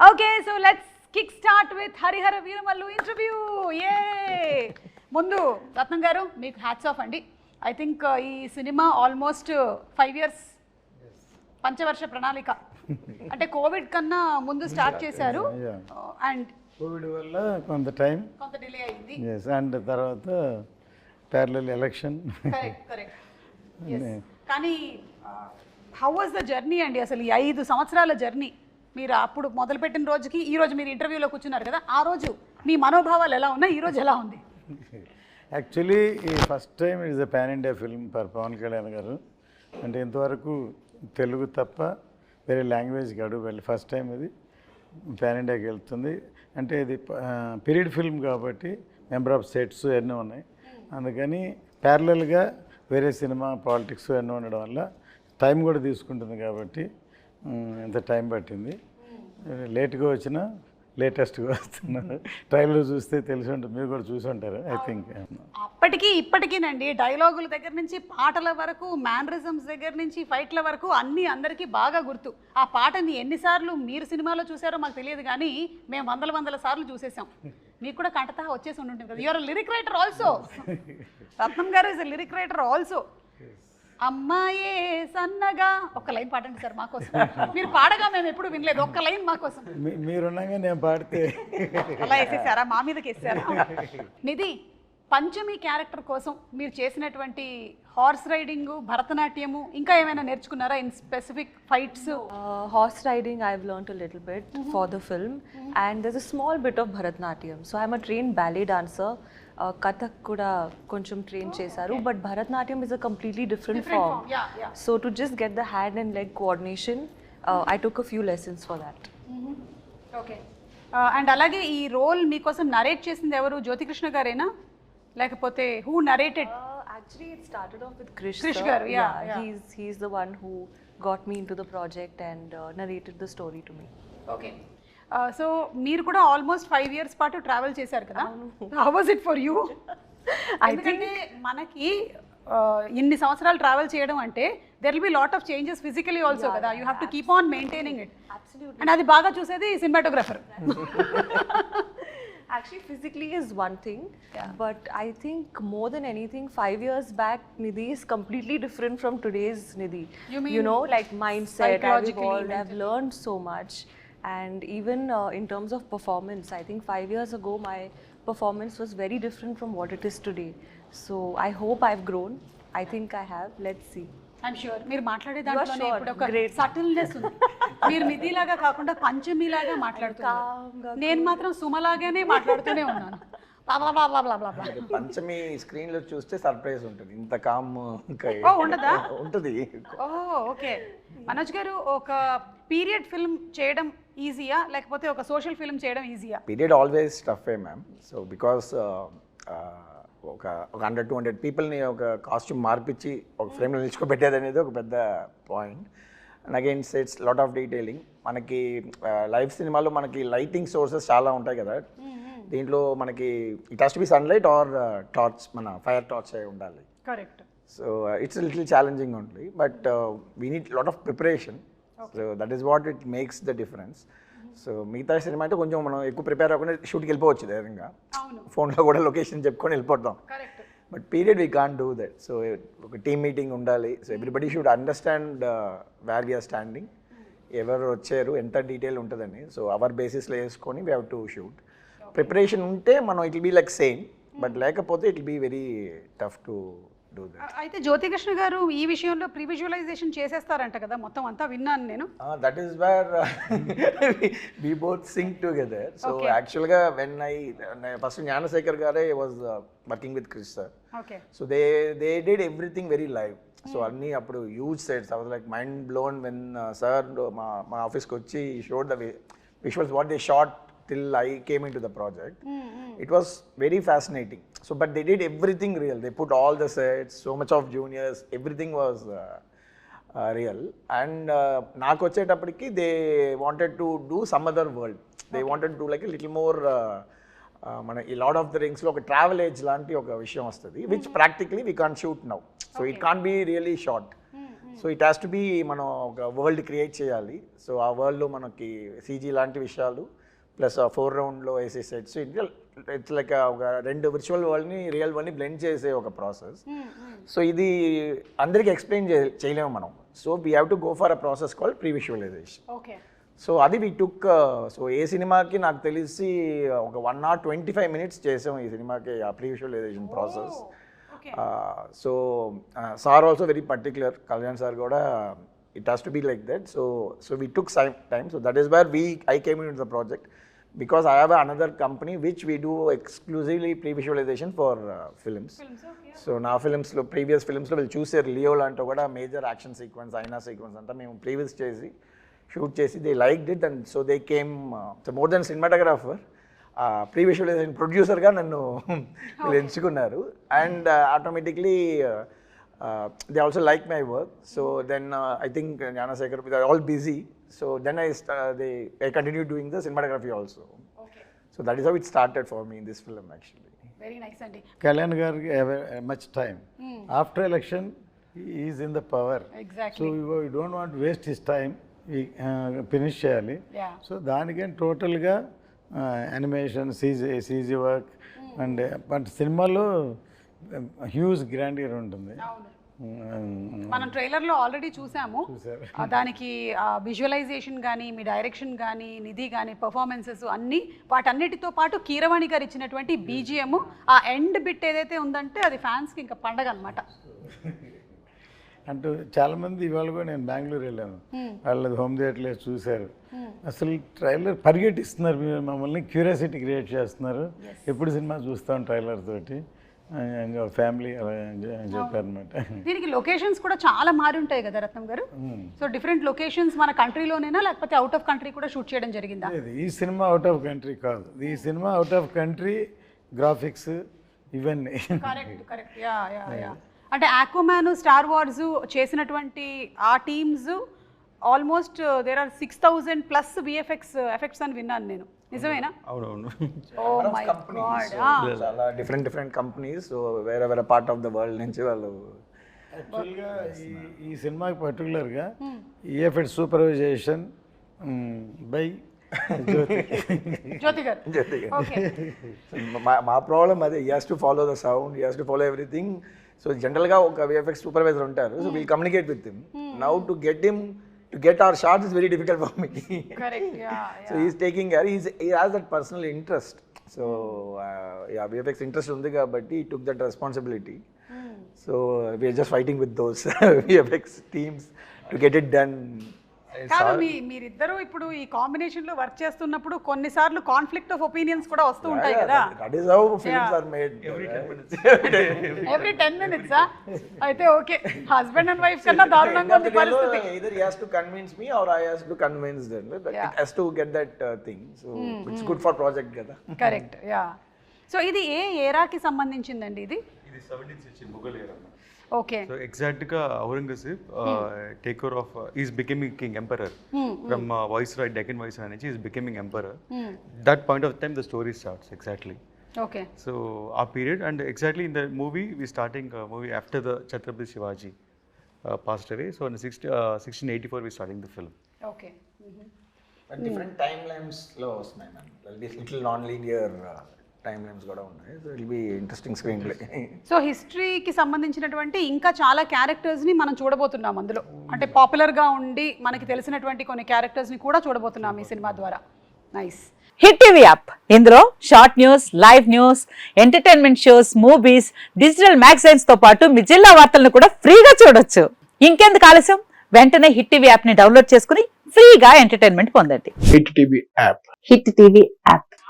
Okay so let's kick start with Harihara Veeramallu interview ఏ ముందు రత్నం గారు మీకు హ్యాట్స్ ఆఫ్ అండి ఐ థింక్ ఈ సినిమా ఆల్మోస్ట్ ఫైవ్ ఇయర్స్ పంచవర్ష ప్రణాళిక అంటే కోవిడ్ కన్నా ముందు స్టార్ట్ చేశారు. అండ్ కోవిడ్ వల్ల కొంత టైం కొంత డిలే అయింది. అండ్ తర్వాత ప్యారలల్ ఎలక్షన్ కానీ హౌ వాజ్ ద జర్నీ అండి? అసలు ఈ ఐదు సంవత్సరాల జర్నీ మీరు అప్పుడు మొదలుపెట్టిన రోజుకి ఈ రోజు మీరు ఇంటర్వ్యూలో కూర్చున్నారు కదా ఆ రోజు మీ మనోభావాలు ఎలా ఉన్నాయి? ఈ రోజు ఎలా ఉంది? యాక్చువల్లీ ఈ first time is the pan India film per Pawan Kalyan గారు. అంటే ఇంతవరకు తెలుగు తప్ప వేరే లాంగ్వేజ్కి అడుగు వెళ్ళి ఫస్ట్ టైం ఇది పాన్ ఇండియాకి వెళ్తుంది. అంటే ఇది పీరియడ్ ఫిల్మ్ కాబట్టి మెంబర్ ఆఫ్ సెట్స్ ఎన్నో ఉన్నాయి. అందుకని ప్యారలల్గా వేరే సినిమా పాలిటిక్స్ ఎన్నో ఉండడం వల్ల టైం కూడా తీసుకుంటుంది కాబట్టి ఎంత ఇంత టైం పట్టింది. లేట్గా వచ్చినా లేటెస్ట్గా వస్తున్నారు ట్రైలర్ చూస్తే తెలిసి ఉంటుంది మీరు కూడా చూసి ఉంటారు ఐ థింక్ అప్పటికి ఇప్పటికీనండి డైలాగుల దగ్గర నుంచి పాటల వరకు మ్యానరిజమ్స్ దగ్గర నుంచి ఫైట్ల వరకు అన్నీ అందరికీ బాగా గుర్తు. ఆ పాటని ఎన్నిసార్లు మీరు సినిమాలో చూసారో మాకు తెలియదు కానీ మేము వందల వందల సార్లు చూసేసాం. మీకు కూడా కంటతా వచ్చేసి ఉంటుంటుంది కదా. Your lyric writer also Ratnam గారు ఇస్ లిరిక్ రైటర్ ఆల్సో అమ్మాయే సన్నగా. ఒక లైన్ పాడండి సార్ మాకోసం. మీరు పాడగా మేము ఎప్పుడు వినలేదు. ఒక్క లైన్ మాకోసం. మీ- మీరున్నాగా నేను పాడితే. అలా వేసేసారా? మా మీదకి వేసారా? నిధి పంచమి క్యారెక్టర్ కోసం మీరు చేసినటువంటి హార్స్ రైడింగ్ భరతనాట్యము ఇంకా ఏమైనా నేర్చుకున్నారా? In specific fights? Uh, horse riding, I've learned a little bit for the film, and there's a small bit of Bharatnatyam. So I'm a trained ballet dancer. Uh, Kathak kuda koncham train chesaru, but Bharatnatyam is a completely different, form. Yeah yeah So to just get the hand and leg coordination, uh, I took a few lessons for that. Okay and అలాగే ఈ role మీకోసం narrate చేసింది ఎవరు జ్యోతికృష్ణ గారేనా లేకపోతే who narrated Uh, started off with Krish. Krish sir. garu, yeah, yeah. He's he's the one who got me into the project and uh, narrated the story to me. Okay so మీరు కూడా almost five years పాటు travel చేశారు కదా? How was it for you ఎందుకంటే మనకి ఇన్ని సంవత్సరాలు travel చేయడం అంటే there will be lot of changes physically also కదా. You have to keep on maintaining it and అది బాగా చూసేది cinematographer actually physically is one thing but I think more than anything five years back Nidhi is completely different from today's Nidhi you know like mind set learn so much And even uh, in terms of performance, I think five years ago my performance was very different from what it is today. So I hope I've grown. I think I have. Let's see. I'm sure మీరు మాట్లాడే దాంట్లోనే sure. ఇప్పుడు ఒక. Subtleness ఉంది మీరు నిధిలాగా కాకుండా పంచమిలాగా మాట్లాడుతున్నారు నేను మాత్రం సుమలాగానే మాట్లాడుతూనే ఉన్నాను. పంచమి స్క్రీన్లో చూస్తే సర్ప్రైజ్ ఉంటుంది ఇంత కామ్ ఉండదా? ఉంటుంది ఓ ఓకే మనోజ్ గారు ఒక పీరియడ్ ఫిల్మ్ చేయడం ఈజీయా లేకపోతే ఒక సోషల్ ఫిల్మ్ చేయడం ఈజీయా period always tough a ma'am so because ఒక ఒక హండ్రెడ్ టూ హండ్రెడ్ పీపుల్ని ఒక కాస్ట్యూమ్ మార్పిచ్చి ఒక ఫ్రేమ్లో నిల్చుకోబెట్టేది అనేది ఒక పెద్ద point and again sets lot of detailing మనకి లైవ్ సినిమాలో మనకి లైటింగ్ సోర్సెస్ చాలా ఉంటాయి కదా. దీంట్లో మనకి it has to be sunlight or torch మన ఫైర్ టార్చ్ అయి ఉండాలి. Correct so it's little challenging only but we need lot of preparation so that is what it makes the difference so మిగతా సినిమా అయితే కొంచెం మనం ఎక్కువ ప్రిపేర్ అవ్వకుండా షూట్కి వెళ్ళిపోవచ్చు ధైర్యంగా. ఫోన్లో కూడా లొకేషన్ చెప్పుకొని వెళ్ళిపోతాం. But period we can do that so ఒక టీమ్ మీటింగ్ ఉండాలి. So everybody should understand where we're standing ఎవరు వచ్చారు ఎంత డీటెయిల్ ఉంటుందని. సో అవర్ బేసిస్లో వేసుకొని we have to shoot preparation ఉంటే మనం it be like same but లేకపోతే it be very tough to do that అయితే జ్యోతికృష్ణ గారు ఈ విషయంలో ప్రీ విజువలైజేషన్ చేసేస్తారంట కదా మొత్తం అంతా విన్నాను నేను. That is where we both sing together so యాక్చువల్గా వెన్ ఐ ఫస్ట్ జ్ఞానశేఖర్ గారే was working with Krish sir okay so they they did everything very live so అన్నీ అప్పుడు హ్యూజ్ సెట్స్ అవి like mind blown when sir మా మా ఆఫీస్కి వచ్చి showed the visuals what they shot till I came into the project it was very fascinating so but they did everything real they put all the sets so much of juniors everything was real and నాకు వచ్చేటప్పటికి they wanted to do some other world they wanted to like little more మన ఈ lot of the రింగ్స్లో ఒక travel age లాంటి ఒక విషయం వస్తుంది which practically we can shoot now so it can be really short so it has to be మనం ఒక world create చేయాలి. సో ఆ వరల్డ్లో మనకి సీజీ లాంటి విషయాలు ప్లస్ ఆ ఫోర్ రౌండ్లో వేసే సెట్స్. ఇట్స్ లైక్ ఒక రెండు విర్చువల్ వరల్డ్ని రియల్ వరల్డ్ని బ్లెండ్ చేసే ఒక ప్రాసెస్. సో ఇది అందరికీ ఎక్స్ప్లెయిన్ చేయలేము మనం. So we have to go for a process call pre visualisation okay so అది వీ టుక్ సో ఏ సినిమాకి నాకు తెలిసి ఒక one not twenty five minutes చేసాం ఈ సినిమాకి ఆ pre visualisation process so sir also very particular Kalyan sir కూడా it has to be like that so so we took same time so that is where we I came in the project because I have another company which we do exclusively pre visualisation for films so నా ఫిల్మ్స్లో previous ఫిల్మ్స్లో వీళ్ళు చూసారు. లియో లాంటి కూడా major action sequence అయినా sequence అంతా మేము ప్రీవియస్ చేసి షూట్ చేసి they like did and so they came so more than cinematographer pre visualisation ప్రొడ్యూసర్గా నన్ను వీళ్ళు ఎంచుకున్నారు. And automatically they also like my work so then I think Gnanasekhar with all busy so then I they I continue doing the cinematography also okay so that is how it started for me in this film actually very nice అండి కళ్యాణ్ గారికి much time after election is in the power so exactly you don't want waste his time finish చేయాలి. Yeah so దానికని టోటల్గా animation CG CG work and but సినిమాలో huge grandeur ఉంటుంది. మనం ట్రైలర్లో already చూసాము. దానికి విజువలైజేషన్ కానీ మీ డైరెక్షన్ కానీ నిధి కానీ పర్ఫార్మెన్సెస్ అన్నీ వాటన్నిటితో పాటు కీరవాణి గారు ఇచ్చినటువంటి బీజిఎం ఆ ఎండ్ బిట్ ఏదైతే ఉందంటే అది ఫ్యాన్స్కి ఇంకా పండగ అనమాట అంటూ చాలామంది ఇవాళ కూడా నేను బెంగళూరు వెళ్ళాను. వాళ్ళది హోమ్ థియేటర్లో చూశారు. అసలు ట్రైలర్ పరిగెట్టిస్తున్నారు మమ్మల్ని క్యూరియాసిటీ క్రియేట్ చేస్తున్నారు. ఎప్పుడు సినిమా చూస్తాం ట్రైలర్ తోటి? ఫ్యామిలీ చెప్పారనమాట దీనికి లొకేషన్స్ కూడా చాలా మారి ఉంటాయి కదా రత్నం గారు? సో డిఫరెంట్ లొకేషన్స్ మన కంట్రీలోనేనా లేకపోతే అవుట్ ఆఫ్ కంట్రీ కూడా షూట్ చేయడం జరిగిందా? లేదు ఈ సినిమా అవుట్ ఆఫ్ కంట్రీ కాదు. ఈ సినిమా అవుట్ ఆఫ్ కంట్రీ గ్రాఫిక్స్ ఇవన్నీ. Correct correct. Yeah yeah yeah. అంటే ఆక్వామ్యాన్ స్టార్ వార్స్ చేసినటువంటి ఆ teams almost there are six thousand plus VFX effects అని విన్నాను నేను. నిజమేనా? అవునవును. మై గాడ్ చాలా డిఫరెంట్ డిఫరెంట్ కంపెనీస్ సో వేరే వేరే పార్ట్ ఆఫ్ ద వరల్డ్ నుంచి వాళ్ళు యాక్చువల్గా ఈ సినిమాకి పర్టికులర్గా ఈఎఫ్ఎడ్ సూపర్వైజేషన్ బై జ్యోతి. జ్యోతి గారు. జ్యోతి గారు. ఓకే మా మా ప్రాబ్లం అదే you has to follow the sound you has to follow everything so జనరల్గా ఒక విఎఫ్ఎక్స్ సూపర్వైజర్ ఉంటారు. So we'll communicate with him now to get him to get our shots is very difficult for me. Correct, yeah, yeah. So he's taking care, he's, he has that personal interest. So, uh, yeah, VFX interest on the but he took that responsibility. Mm. So, uh, we are just fighting with those VFX teams to get it done కాదు మీ మీరిద్దరూ ఇప్పుడు ఈ కాంబినేషన్లో work చేస్తున్నప్పుడు కొన్నిసార్లు conflict of opinions కూడా వస్తూ ఉంటాయి కదా. That is how films are made every ten minutes అయితే ఓకే. హస్బెండ్ అండ్ వైఫ్ కన్నా దారుణంగా ఉంది పరిస్థితి. either he has to convince me or I has to convince them. But Yeah. It has to get that uh, thing. So it's good for project కదా. Correct yeah so ఇది ఏ ఏరాకి సంబంధించిందండి ఇది? ఇది era. Okay so ఎగ్జాక్ట్గా Aurangzeb take over of is becoming king emperor from viceroy Deccan viceroy నుంచి is becoming emperor that point of time the story starts exactly okay so ఆ period and exactly in the movie we starting movie after the Chhatrapati Shivaji passed away so sixty sixteen eighty four we starting the film okay But different timelines లో వస్తున్నాయి man. There'll be little uh, timelines కూడా ఉన్నాయి. So it'll be interesting screenplay. So హిస్టరీకి సంబంధించినటువంటి ఇంకా చాలా క్యారెక్టర్స్ని మనం చూడబోతున్నాం అందులో. అంటే పాపులర్గా ఉండి మనకి తెలిసినటువంటి కొన్ని క్యారెక్టర్స్ని కూడా చూడబోతున్నాం ఈ సినిమా ద్వారా. నైస్ హిట్ టీవీ యాప్ ఇందులో short news live news entertainment shows movies digital మ్యాగజైన్స్తో పాటు మీ జిల్లా వార్తలను కూడా ఫ్రీగా చూడొచ్చు. ఇంకెందుకు ఆలస్యం? వెంటనే హిట్ టీవీ యాప్ని డౌన్లోడ్ చేసుకుని ఫ్రీగా ఎంటర్టైన్మెంట్ పొందండి. Hit TV app hit TV app